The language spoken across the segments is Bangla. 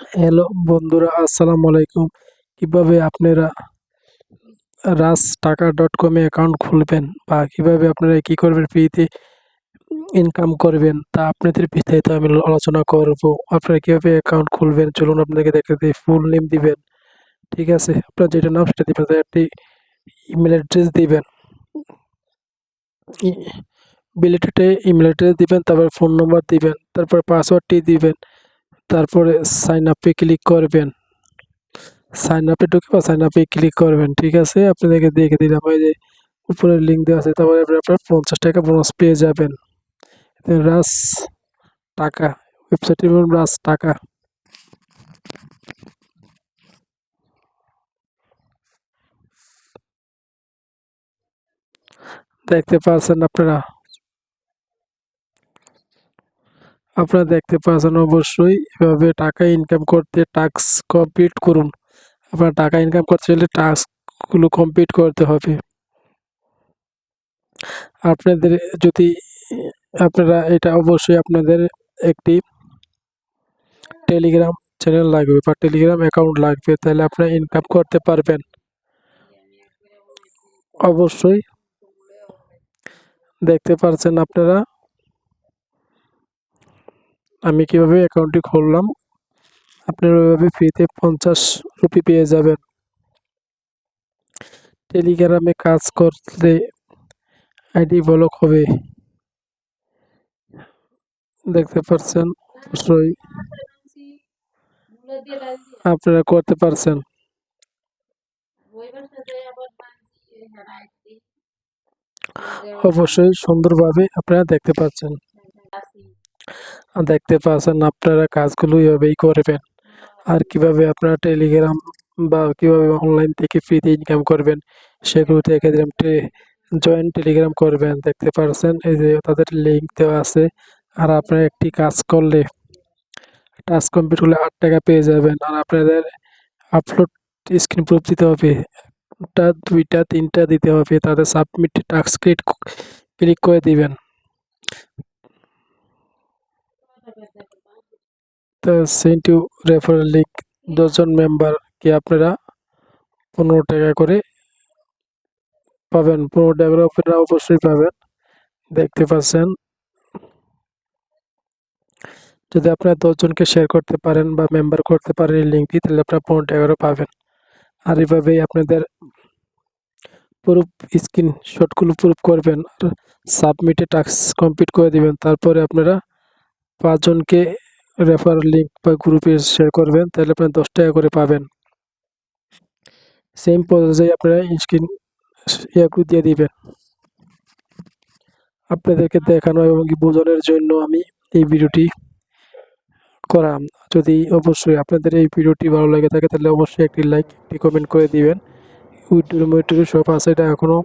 হ্যালো বন্ধুরা, আসসালামু আলাইকুম। কীভাবে আপনারা রাজ টাকা ডট কমে অ্যাকাউন্ট খুলবেন বা কীভাবে আপনারা কি করবেন ফ্রিতে ইনকাম করবেন, তা আপনাদের বিস্তারিত আমি আলোচনা করব। আপনারা কীভাবে অ্যাকাউন্ট খুলবেন, চলুন আপনাকে দিই ফুল নেম দিবেন। ঠিক আছে, আপনার যেটা নাম সেটা দিবেন একটি ইমেল অ্যাড্রেস দিবেন। বিলেটেডে ইমেল অ্যাড্রেস দিবেন, তারপর ফোন নম্বর দিবেন, তারপর পাসওয়ার্ডটি দিবেন। তারপরে সাইন আপে ক্লিক করবেন। সাইন আপে ঢুকে বা সাইন আপে ক্লিক করবেন, ঠিক আছে? আপনাদেরকে দেখে দিলাম ওই যে উপরে লিঙ্ক দেওয়া আছে, তারপরে আপনি আপনার পঞ্চাশ টাকা বোনাস পেয়ে যাবেন। রাস টাকা ওয়েবসাইটের রাস টাকা। দেখতে পাচ্ছেন আপনারা? আপনারা দেখতে পাচ্ছেন অবশ্যই এভাবে টাকা ইনকাম করতে টাস্ক কমপ্লিট করুন। আপনার টাকা ইনকাম করতে চাইলে টাস্কগুলো কমপ্লিট করতে হবে। আপনাদের যদি, আপনারা এটা অবশ্যই আপনাদের একটি টেলিগ্রাম চ্যানেল লাগবে বা টেলিগ্রাম অ্যাকাউন্ট লাগবে, তাহলে আপনারা ইনকাম করতে পারবেন। অবশ্যই দেখতে পাচ্ছেন আপনারা আমি কীভাবে অ্যাকাউন্টটি খুললাম? আপনারা ওইভাবে ফ্রিতে পঞ্চাশ রুপি পেয়ে যাবেন। টেলিগ্রামে কাজ করলে আইডি ব্লক হবে। দেখতে পাচ্ছেন অবশ্যই আপনারা করতে পারছেন। অবশ্যই সুন্দরভাবে আপনারা দেখতে পাচ্ছেন। দেখতে পাচ্ছেন আপনারা কাজগুলো এভাবেই করবেন। আর কীভাবে আপনারা টেলিগ্রাম বা কীভাবে অনলাইন থেকে ফ্রিতে ইনকাম করবেন, সেগুলো থেকে জয়েন টেলিগ্রাম করবেন। দেখতে পাচ্ছেন এই যে তাদের লিঙ্ক দেওয়া আছে। আর আপনারা একটি কাজ করলে টাস্ক কমপ্লিট করলে আট টাকা পেয়ে যাবেন। আর আপনাদের আপলোড স্ক্রিন প্রুফ দিতে হবে। একটা, দুইটা, তিনটা দিতে হবে। তাদের সাবমিট টাস্ক ক্লিক করে দিবেন। তো সেন্ট টু রেফারেল লিঙ্ক দশজন মেম্বারকে আপনারা পনেরো টাকা করে পাবেন? পনেরো টাকা করে আপনারা অবশ্যই পাবেন। দেখতে পাচ্ছেন। যদি আপনারা দশজনকে শেয়ার করতে পারেন বা মেম্বার করতে পারেন এই লিঙ্কটি তাহলে আপনারা পনেরো টাকা পাবেন। আর এভাবেই আপনাদের প্রুফ স্ক্রিন শটগুলো প্রুফ করবেন আর সাবমিটে টাস্ক কমপ্লিট করে দিবেন। তারপরে আপনারা পাঁচজনকে রেফার লিঙ্ক বা গ্রুপে শেয়ার করবেন, তাহলে আপনারা দশ টাকা করে পাবেন। সেম প্রসেসে আপনারা স্ক্রিন ইয়াগুলো দিয়ে দিবেন। আপনাদেরকে দেখানো এবং বোঝানোর জন্য আমি এই ভিডিওটি করা যদি অবশ্যই আপনাদের এই ভিডিওটি ভালো লাগে থাকে, তাহলে অবশ্যই একটি লাইক একটি কমেন্ট করে দিবেন। উইড্রো উইড্রো সব আছে, এটা এখনও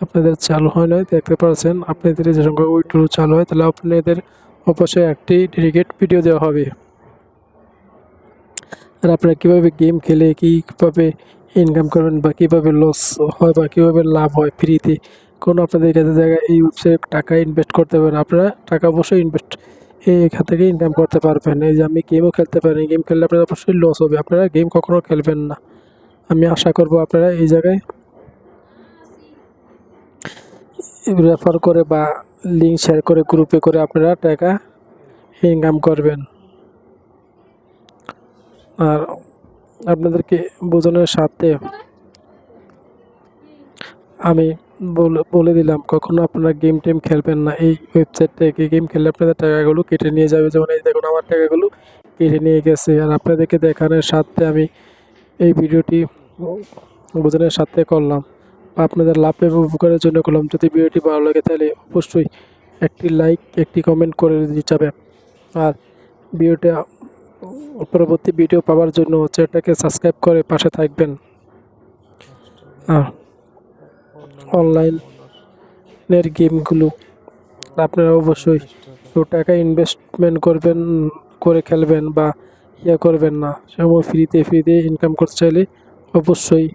আপনাদের চালু হয় নাই, দেখতে পাচ্ছেন, আপনাদের যে সংখ্যা উইড্রো চালু হয়, তাহলে আপনাদের অবশ্যই একটি ডেডিকেট ভিডিও দেওয়া হবে। আর আপনারা কীভাবে গেম খেলে, কীভাবে ইনকাম করবেন বা কীভাবে লস হয় বা কীভাবে লাভ হয় ফ্রিতে কোনো আপনাদের কাছে জায়গায় এই ওয়েবসাইট টাকা ইনভেস্ট করতে পারেন আপনারা টাকা অবশ্যই ইনভেস্ট এখান থেকে ইনকাম করতে পারবেন। এই যে আমি গেমও খেলতে পারি গেম খেললে আপনার অবশ্যই লস হবে। আপনারা গেম কখনও খেলবেন না। আমি আশা করব আপনারা এই জায়গায় রেফার করে বা লিঙ্ক শেয়ার করে গ্রুপে করে আপনারা টাকা ইনকাম করবেন। আর আপনাদেরকে বোঝানোর সাথে আমি বলে দিলাম, কখনো আপনারা গেম টেম খেলবেন না। এই ওয়েবসাইট থেকে গেম খেললে আপনাদের টাকাগুলো কেটে নিয়ে যাবে। যেমন এই দেখুন, আমার টাকাগুলো কেটে নিয়ে গেছে। আর আপনাদেরকে দেখানোর সাথে আমি এই ভিডিওটি বোঝানোর সাথে করলাম। বা আপনাদের লাভ এবং উপকারের জন্য করলাম। যদি ভিডিওটি ভালো লাগে তাহলে অবশ্যই একটি লাইক একটি কমেন্ট করে দিতে যাবেন। আর ভিডিওটা, পরবর্তী ভিডিও পাওয়ার জন্য চ্যানেলটাকে সাবস্ক্রাইব করে পাশে থাকবেন। অনলাইনের গেমগুলো আপনারা অবশ্যই টাকা ইনভেস্টমেন্ট করবেন, করে খেলবেন বা ইয়ে করবেন না। সেরকম ফ্রিতে ফ্রিতে ইনকাম করতে চাইলে অবশ্যই